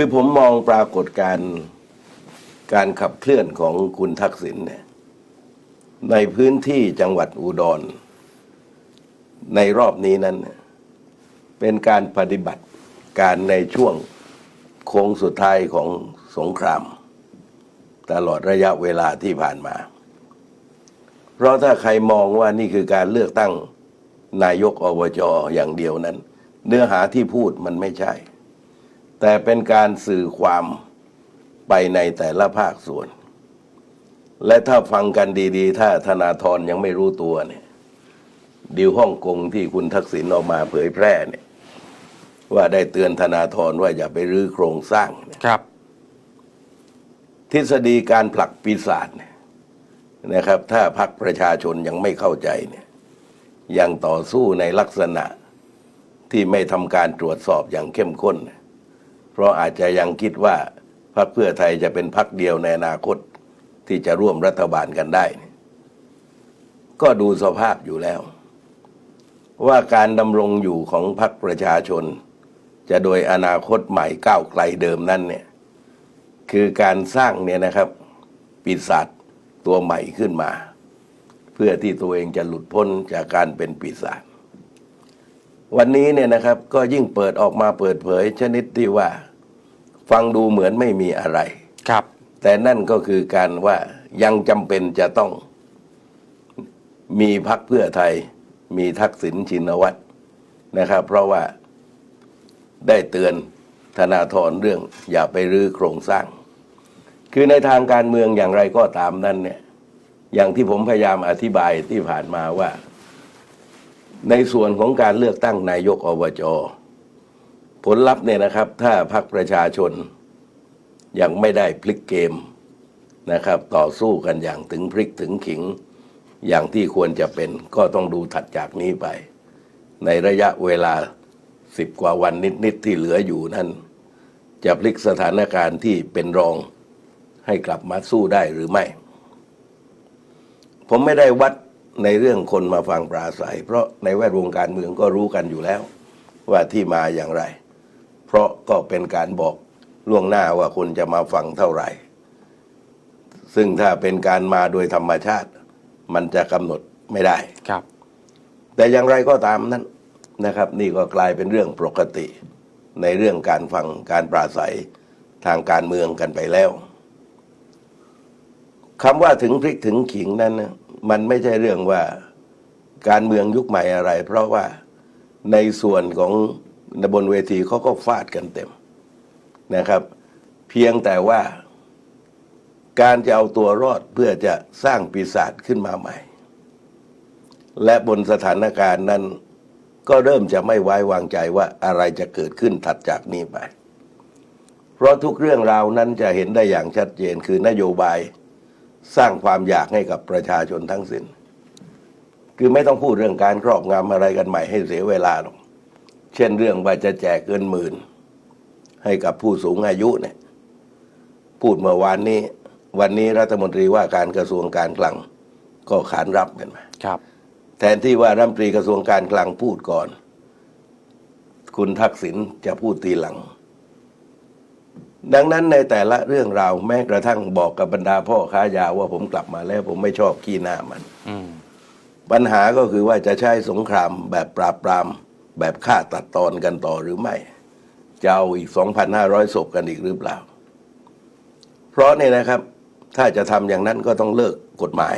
คือผมมองปรากฏการ์การขับเคลื่อนของคุณทักษิณเนี่ยในพื้นที่จังหวัดอุดร ในรอบนี้นั้นเนเป็นการปฏิบัติการในช่วงโค้งสุดท้ายของสงคราม ตลอดระยะเวลาที่ผ่านมา เพราะถ้าใครมองว่านี่คือการเลือกตั้งนายกอบจอย่างเดียวนั้น เนื้อหาที่พูดมันไม่ใช่ แต่เป็นการสื่อความไปในแต่ละภาคส่วน และถ้าฟังกันดีๆ ถ้าธนาธรยังไม่รู้ตัวเนี่ยดิวฮ่องกงที่คุณทักษิณออกมาเผยแพร่เนี่ย ว่าได้เตือนธนาธรว่าอย่าไปรื้อโครงสร้างเนี่ยครับ ทฤษฎีการผลักปีศาจเนี่ยนะครับ ถ้าพรรคประชาชนยังไม่เข้าใจเนี่ย ยังต่อสู้ในลักษณะที่ไม่ทำการตรวจสอบอย่างเข้มข้นเพราะอาจจะยังคิดว่าพรรคเพื่อไทยจะเป็นพรรคเดียวในอนาคตที่จะร่วมรัฐบาลกันได้ ก็ดูสภาพอยู่แล้ว ว่าการดำรงอยู่ของพรรคประชาชน จะโดยอนาคตใหม่ก้าวไกลเดิมนั้นเนี่ยคือการสร้างเนี่ยนะครับปีศาจตัวใหม่ขึ้นมา เพื่อที่ตัวเองจะหลุดพ้นจากการเป็นปีศาจวันนี้เนี่ยนะครับก็ยิ่งเปิดออกมาเปิดเผยชนิดที่ว่า ฟังดูเหมือนไม่มีอะไรครับ แต่นั่นก็คือการว่ายังจำเป็นจะต้อง มีพักเพื่อไทย มีทักษิณชินวัตรนะครับ เพราะว่าได้เตือนธนาธรเรื่อง อย่าไปรื้อโครงสร้าง คือในทางการเมืองอย่างไรก็ตามนั้นเนี่ย อย่างที่ผมพยายามอธิบายที่ผ่านมาว่า ในส่วนของการเลือกตั้งนายกอบจ ผลลัพธ์เนี่ยนะครับ ถ้าพรรคประชาชนยังไม่ได้พลิกเกมนะครับ ต่อสู้กันอย่างถึงพริกถึงขิงอย่างที่ควรจะเป็นก็ต้องดูถัดจากนี้ไป ในระยะเวลาสิบกว่าวันนิด ๆ ที่เหลืออยู่นั้น จะพลิกสถานการณ์ที่เป็นรองให้กลับมาสู้ได้หรือไม่ ผมไม่ได้วัดในเรื่องคนมาฟังปราศัย เพราะในแวดวงการเมืองก็รู้กันอยู่แล้ว ว่าที่มาอย่างไร เพราะก็เป็นการบอกล่วงหน้าว่าคนจะมาฟังเท่าไหร่ ซึ่งถ้าเป็นการมาโดยธรรมชาติ มันจะกำหนดไม่ได้ครับ แต่อย่างไรก็ตามนั้นนะครับ นี่ก็กลายเป็นเรื่องปกติ ในเรื่องการฟังการปราศัยทางการเมืองกันไปแล้วคำว่าถึงพริกถึงขิงนั้นนะมันไม่ใช่เรื่องว่าการเมืองยุคใหม่อะไร เพราะว่าในส่วนของ บนเวทีเขาก็ฟาดกันเต็มนะครับ เพียงแต่ว่าการจะเอาตัวรอดเพื่อจะสร้างปีศาจขึ้นมาใหม่ และบนสถานการณ์นั้น ก็เริ่มจะไม่ไว้วางใจว่าอะไรจะเกิดขึ้นถัดจากนี้ไป เพราะทุกเรื่องราวนั้นจะเห็นได้อย่างชัดเจนคือนโยบายสร้างความอยากให้กับประชาชนทั้งสิ้น คือไม่ต้องพูดเรื่องการครอบงำอะไรกันใหม่ให้เสียเวลาหรอก เช่นเรื่องว่าจะแจกเงินหมื่น ให้กับผู้สูงอายุเนี่ย พูดเมื่อวานนี้ วันนี้รัฐมนตรีว่าการกระทรวงการคลัง ก็ขานรับกันมาครับ แทนที่ว่ารัฐมนตรีกระทรวงการคลังพูดก่อน คุณทักษิณจะพูดทีหลัง ดังนั้นในแต่ละเรื่องราวแม้กระทั่งบอกกับบรรดาพ่อค้ายาว่าผมกลับมาแล้ว ผมไม่ชอบขี้หน้ามันอืมปัญหาก็คือว่าจะใช้สงครามแบบปราบปราม แบบฆ่าตัดตอนกันต่อหรือไม่ จะเอาอีก 2,500 ศพกันอีกหรือเปล่า เพราะเนี่ยนะครับ ถ้าจะทำอย่างนั้นก็ต้องเลิกกฎหมาย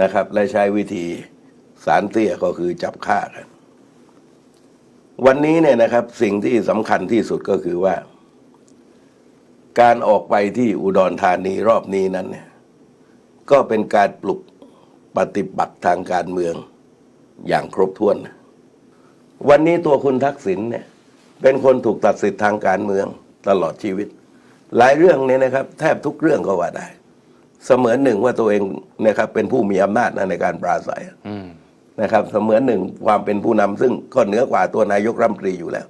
นะครับ และใช้วิธีสารเตี้ยก็คือจับฆ่ากัน วันนี้เนี่ยนะครับสิ่งที่สำคัญที่สุดก็คือว่า การออกไปที่อุดรธานีรอบนี้นั้นเนี่ยก็เป็นการปลุกปฏิบัติทางการเมืองอย่างครบถ้วน วันนี้ตัวคุณทักษิณเนี่ยเป็นคนถูกตัดสิทธิ์ทางการเมืองตลอดชีวิต หลายเรื่องเนี่ยนะครับแทบทุกเรื่องก็ว่าได้ เสมือนหนึ่งว่าตัวเองนะครับเป็นผู้มีอำนาจนะในการปราศัยอืมนะครับ เสมือนหนึ่งความเป็นผู้นำซึ่งก็เหนือกว่าตัวนายกรัฐมนตรีอยู่แล้ว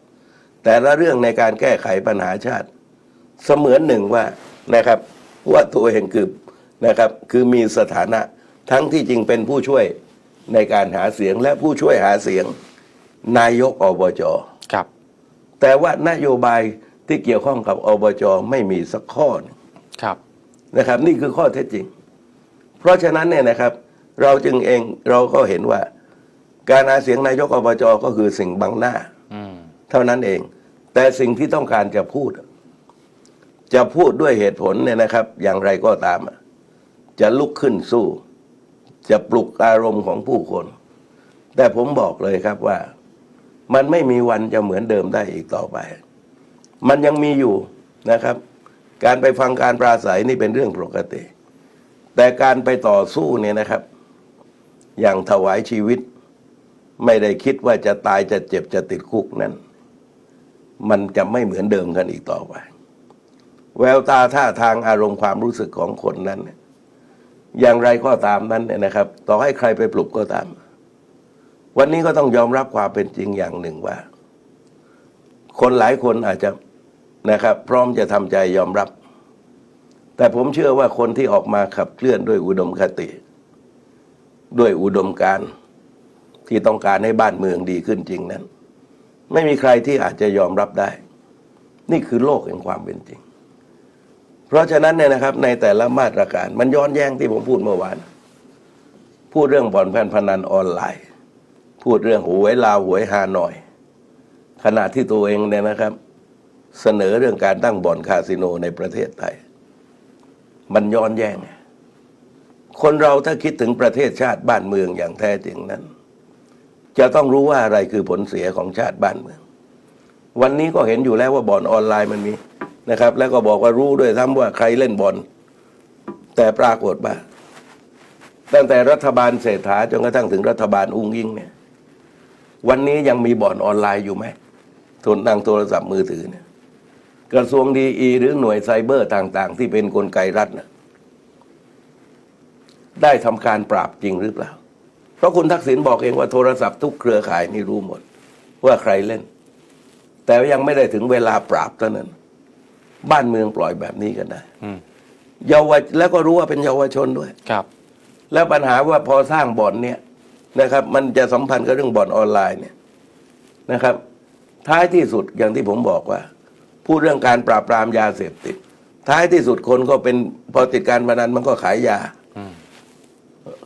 แต่ละเรื่องในการแก้ไขปัญหาชาติ เสมือนหนึ่งว่านะครับว่าตัวเองคือนะครับคือมีสถานะทั้งที่จริงเป็นผู้ช่วยในการหาเสียงและผู้ช่วยหาเสียง นายกอบจครับ แต่ว่านโยบายที่เกี่ยวข้องกับอบจไม่มีสักข้อหนึ่งครับนะครับ นี่คือข้อเท็จจริง เพราะฉะนั้นเนี่ยนะครับ เราจึงเองเราก็เห็นว่า การหาเสียงนายกอบจก็คือสิ่งบังหน้าอืมเท่านั้นเอง แต่สิ่งที่ต้องการจะพูด จะพูดด้วยเหตุผลเนี่ยนะครับ อย่างไรก็ตามอะจะลุกขึ้นสู้ จะปลุกอารมณ์ของผู้คน แต่ผมบอกเลยครับว่า มันไม่มีวันจะเหมือนเดิมได้อีกต่อไป มันยังมีอยู่นะครับ การไปฟังการปราศัยนี่เป็นเรื่องปกติ แต่การไปต่อสู้เนี่ยนะครับ อย่างถวายชีวิต ไม่ได้คิดว่าจะตายจะเจ็บจะติดคุกนั้น มันจะไม่เหมือนเดิมกันอีกต่อไป แววตาท่าทางอารมณ์ความรู้สึกของคนนั้น อย่างไรก็ตามนั้นเนี่ยนะครับ ต่อให้ใครไปปลุกก็ตาม วันนี้ก็ต้องยอมรับความเป็นจริงอย่างหนึ่งว่า คนหลายคนอาจจะนะครับ พร้อมจะทำใจยอมรับ แต่ผมเชื่อว่าคนที่ออกมาขับเคลื่อนด้วยอุดมคติ ด้วยอุดมการที่ต้องการให้บ้านเมืองดีขึ้นจริงนั้น ไม่มีใครที่อาจจะยอมรับได้ นี่คือโลกแห่งความเป็นจริง เพราะฉะนั้นเนี่ยนะครับ ในแต่ละมาตรการมันย้อนแย้งที่ผมพูดเมื่อวาน พูดเรื่องบ่อนแพนพนันออนไลน์ พูดเรื่องหวยลาวหวยฮานอย ขณะที่ตัวเองเนี่ยนะครับ เสนอเรื่องการตั้งบ่อนคาสิโนในประเทศไทย มันย้อนแย้งคนเราถ้าคิดถึงประเทศชาติบ้านเมืองอย่างแท้จริงนั้น จะต้องรู้ว่าอะไรคือผลเสียของชาติบ้านเมือง วันนี้ก็เห็นอยู่แล้วว่าบ่อนออนไลน์มันมีนะครับ แล้วก็บอกว่ารู้ด้วยซ้ำว่าใครเล่นบ่อนแต่ปรากฏว่าตั้งแต่รัฐบาลเศรษฐาจนกระทั่งถึงรัฐบาลอุ้งยิ่งเนี่ย วันนี้ยังมีบ่อนออนไลน์อยู่ไหมทุนทางโทรศัพท์มือถือเนี่ยกระทรวงดีอีหรือหน่วยไซเบอร์ต่าง ๆ ที่เป็นนกลไกรัฐนะได้ทำการปราบจริงหรือเปล่า เพราะคุณทักษิณบอกเองว่าโทรศัพท์ทุกเครือข่ายนี่รู้หมด ว่าใครเล่น แต่ยังไม่ได้ถึงเวลาปราบเท่านั้น บ้านเมืองปล่อยแบบนี้กันได้อืมเยาวชแล้วก็รู้ว่าเป็นเยาวชนด้วยครับ แล้วปัญหาว่าพอสร้างบ่อนเนี่ย นะครับ มันจะสัมพันธ์กับเรื่องบ่อนออนไลน์เนี่ยนะครับ ท้ายที่สุดอย่างที่ผมบอกว่า พูดเรื่องการปราบปรามยาเสพติด ท้ายที่สุดคนก็เป็นพอติดการพนันมันก็ขายยา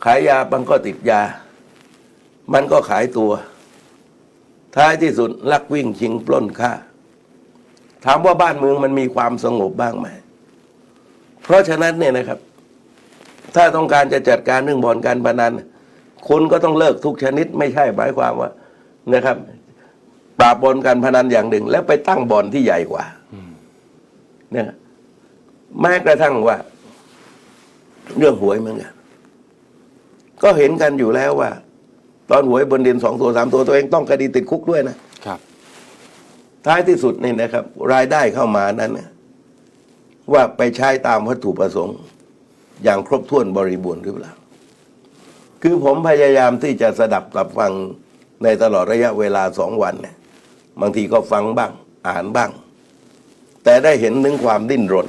ขายยามันก็ติดยา มันก็ขายตัว ท้ายที่สุดลักวิ่งชิงปล้นฆ่า ถามว่าบ้านเมืองมันมีความสงบบ้างไหม เพราะฉะนั้นเนี่ยนะครับ ถ้าต้องการจะจัดการเรื่องบ่อนการพนัน คุณก็ต้องเลิกทุกชนิด ไม่ใช่หมายความว่านะครับปราบบ่อนการพนันอย่างหนึ่ง แล้วไปตั้งบ่อนที่ใหญ่กว่าเนี่ยแม้กระทั่งว่า เรื่องหวยเหมือนกันก็เห็นกันอยู่แล้วว่า ตอนหวยบนดินสองตัวสามตัวตัวเองต้องคดีติดคุกด้วยนะครับ ท้ายที่สุดนี่นะครับ รายได้เข้ามานั้นนะว่าไปใช้ตามวัตถุประสงค์ อย่างครบถ้วนบริบูรณ์หรือเปล่า คือผมพยายามที่จะสดับกับฟังในตลอดระยะเวลาสองวันเนี่ยบางทีก็ฟังบ้าง อ่านบ้าง แต่ได้เห็นถึงความดิ้นรน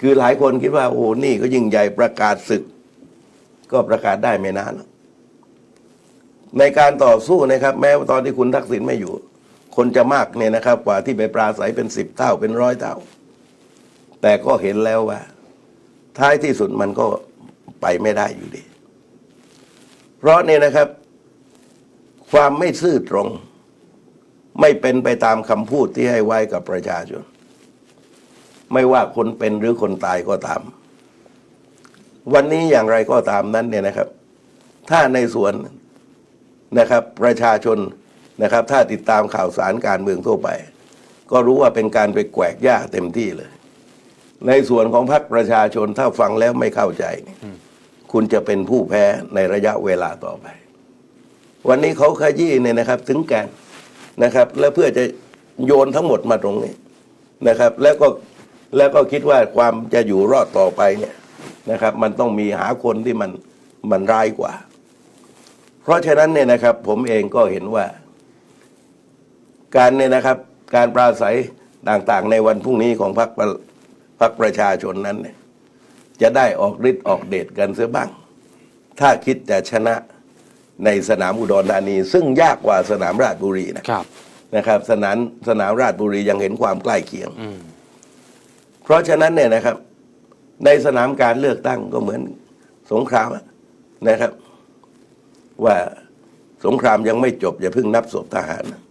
คือหลายคนคิดว่า โอ้นี่ก็ยิ่งใหญ่ประกาศศึก ก็ประกาศได้ไม่นานในการต่อสู้นะครับ แม้ว่าตอนที่คุณทักษิณไม่อยู่ คนจะมากเนี่ยนะครับ กว่าที่ไปปราศัยเป็นสิบเท่าเป็นร้อยเท่า แต่ก็เห็นแล้วว่า ท้ายที่สุดมันก็ไปไม่ได้อยู่ดี เพราะเนี่ยนะครับ ความไม่ซื่อตรง ไม่เป็นไปตามคำพูดที่ให้ไว้กับประชาชน ไม่ว่าคนเป็นหรือคนตายก็ตาม วันนี้อย่างไรก็ตามนั้นเนี่ยนะครับ ถ้าในส่วนนะครับประชาชนนะครับ ถ้าติดตามข่าวสารการเมืองทั่วไป ก็รู้ว่าเป็นการไปแกวกหญ้าเต็มที่เลย ในส่วนของพรรคประชาชนถ้าฟังแล้วไม่เข้าใจ คุณจะเป็นผู้แพ้ในระยะเวลาต่อไป วันนี้เขาขยี้เนี่ยนะครับ ถึงแกนนะครับ แล้วเพื่อจะโยนทั้งหมดมาตรงนี้นะครับ แล้วก็แล้วก็คิดว่าความจะอยู่รอดต่อไปเนี่ยนะครับ มันต้องมีหาคนที่มันมันร้ายกว่า เพราะฉะนั้นเนี่ยนะครับ ผมเองก็เห็นว่า การเนี่ยนะครับ การปราศัยต่างๆ ในวันพรุ่งนี้ของพรรคพรรคประชาชนนั้นเนี่ย จะได้ออกฤทธิ์ออกเดชกันเสียบ้าง ถ้าคิดจะชนะในสนามอุดรธานี ซึ่งยากกว่าสนามราชบุรีนะครับนะครับ สนามสนามราชบุรียังเห็นความใกล้เคียงอืมเพราะฉะนั้นเนี่ยนะครับ ในสนามการเลือกตั้งก็เหมือนสงครามอะนะครับ ว่าสงครามยังไม่จบอย่าเพิ่งนับศพทหารนะ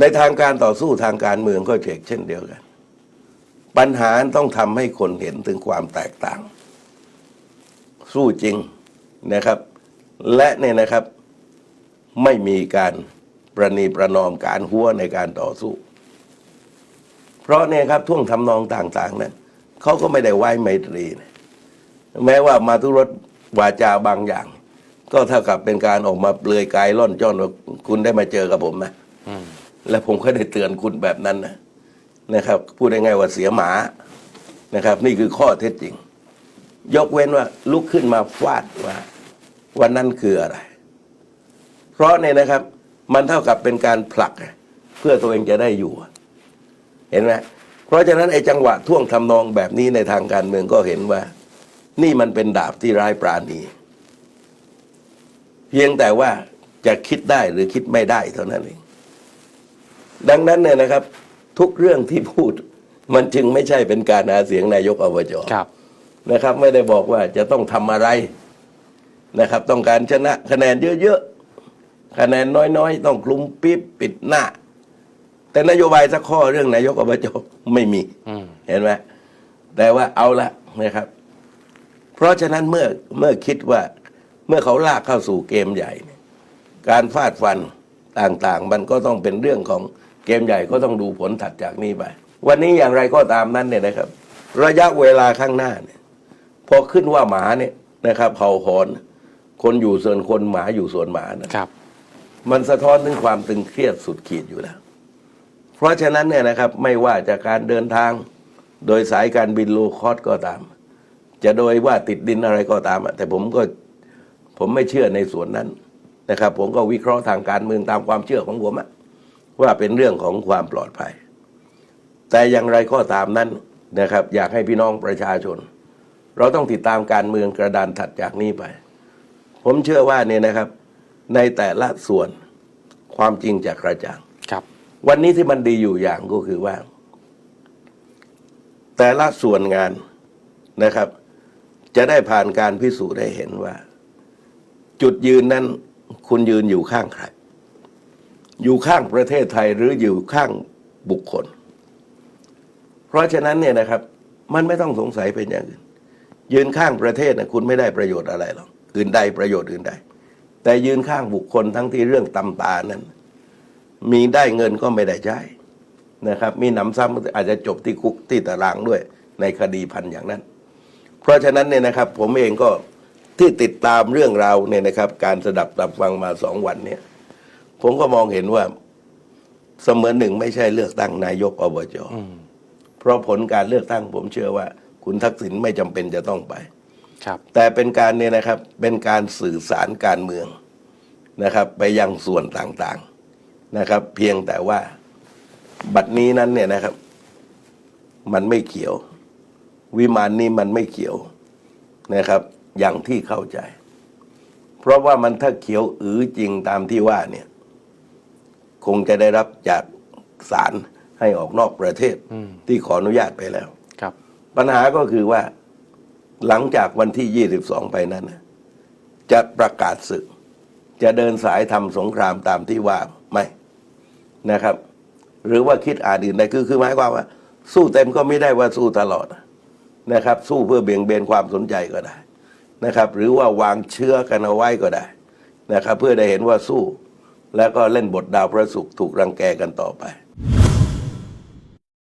ในทางการต่อสู้ทางการเมืองก็เช่นเช่นเดียวกัน ปัญหาต้องทำให้คนเห็นถึงความแตกต่าง สู้จริงนะครับ และเนี่ยนะครับไม่มีการประนีประนอมการหัวในการต่อสู้ เพราะเนี่ยครับท่วงทำนองต่าง ๆนั้นเขาก็ไม่ได้ไหว้ไมตรีนะแม้ว่ามาทุรสวาจาบางอย่าง ก็เท่ากับเป็นการออกมาเปลือยกายล่อนจ้อนว่าคุณได้มาเจอกับผมนะมและผมก็ได้เตือนคุณแบบนั้นนะ นะครับพูดง่ายๆว่าเสียหมานะครับ นี่คือข้อเท็จจริง ยกเว้นว่าลุกขึ้นมาฟาดว่าวันนั้นคืออะไร เพราะเนี่ยนะครับ มันเท่ากับเป็นการผลัก เพื่อตัวเองจะได้อยู่ เห็นไหมเพราะฉะนั้นไอ้จังหวะท่วงทำนองแบบนี้ในทางการเมืองก็เห็นว่า นี่มันเป็นดาบที่ร้ายปราณี เพียงแต่ว่าจะคิดได้หรือคิดไม่ได้เท่านั้นเองดังนั้นเนี่ยนะครับ ทุกเรื่องที่พูด มันจึงไม่ใช่เป็นการหาเสียงนายกอบจครับ นะครับ ไม่ได้บอกว่าจะต้องทำอะไรนะครับ ต้องการชนะคะแนนเยอะๆคะแนนน้อยๆ ต้องคลุมปิ๊บปิดหน้า แต่นโยบายสักข้อเรื่องนายกอบจไม่มีอืมเห็นไหมแต่ว่าเอาละนะครับ เพราะฉะนั้นเมื่อเมื่อคิดว่าเมื่อเขาลากเข้าสู่เกมใหญ่เนี่ยการฟาดฟันต่างๆ มันก็ต้องเป็นเรื่องของ เกมใหญ่ก็ต้องดูผลถัดจากนี้ไป วันนี้อย่างไรก็ตามนั้นเนี่ยนะครับ ระยะเวลาข้างหน้าเนี่ยพอขึ้นว่าหมาเนี่ยนะครับเห่าหอน คนอยู่ส่วนคนหมาอยู่ส่วนหมานะครับ มันสะท้อนถึงความตึงเครียดสุดขีดอยู่แล้ว เพราะฉะนั้นเนี่ยนะครับไม่ว่าจากการเดินทางโดยสายการบินโลคอสก็ตาม จะโดยว่าติดดินอะไรก็ตามอะแต่ผมก็ผมไม่เชื่อในส่วนนั้นนะครับ ผมก็วิเคราะห์ทางการเมืองตามความเชื่อของผมอะ ว่าเป็นเรื่องของความปลอดภัย แต่อย่างไรก็ตามนั้นนะครับ อยากให้พี่น้องประชาชน เราต้องติดตามการเมืองกระดานถัดจากนี้ไป ผมเชื่อว่าเนี่ยนะครับ ในแต่ละส่วนความจริงจะกระจ่างครับ วันนี้ที่มันดีอยู่อย่างก็คือว่า แต่ละส่วนงานนะครับ จะได้ผ่านการพิสูจน์ได้เห็นว่า จุดยืนนั้นคุณยืนอยู่ข้างใคร อยู่ข้างประเทศไทยหรืออยู่ข้างบุคคล เพราะฉะนั้นเนี่ยนะครับ มันไม่ต้องสงสัยเป็นอย่างอื่น ยืนข้างประเทศนะคุณไม่ได้ประโยชน์อะไรหรอกอื่นใดประโยชน์อื่นใด แต่ยืนข้างบุคคลทั้งที่เรื่องตำตานั้น มีได้เงินก็ไม่ได้ใช้นะครับ มีหนำซ้ำอาจจะจบที่คุกที่ตารางด้วย ในคดีพันอย่างนั้น เพราะฉะนั้นเนี่ยนะครับ ผมเองก็ที่ติดตามเรื่องราวเนี่ยนะครับ การสดับตับฟังมาสองวันเนี่ย ผมก็มองเห็นว่า เสมือนหนึ่งไม่ใช่เลือกตั้งนายกอบจอืมเพราะผลการเลือกตั้ง ผมเชื่อว่า คุณทักษิณไม่จำเป็นจะต้องไป ครับ แต่เป็นการเนี่ยนะครับ เป็นการสื่อสารการเมืองนะครับ ไปยังส่วนต่างๆนะครับ เพียงแต่ว่าบัดนี้นั้นเนี่ยนะครับ มันไม่เขียว วิมานนี้มันไม่เขียวนะครับ อย่างที่เข้าใจ เพราะว่ามันถ้าเขียวอือจริงตามที่ว่าเนี่ย คงจะได้รับจากศาลให้ออกนอกประเทศอืมที่ขออนุญาตไปแล้วครับ ปัญหาก็คือว่าหลังจากวันที่ 22 ไปนั้นน่ะจะประกาศศึก จะเดินสายทำสงครามตามที่ว่าไม่นะครับ หรือว่าคิดอาจอื่นใดคือคือหมายความว่า สู้เต็มก็ไม่ได้ว่าสู้ตลอดนะครับ สู้เพื่อเบี่ยงเบนความสนใจก็ได้นะครับ หรือว่าวางเชื้อกันเอาไว้ก็ได้นะครับ เพื่อได้เห็นว่าสู้ แล้วก็เล่นบทดาวพระศุกร์ถูกรังแกกันต่อไป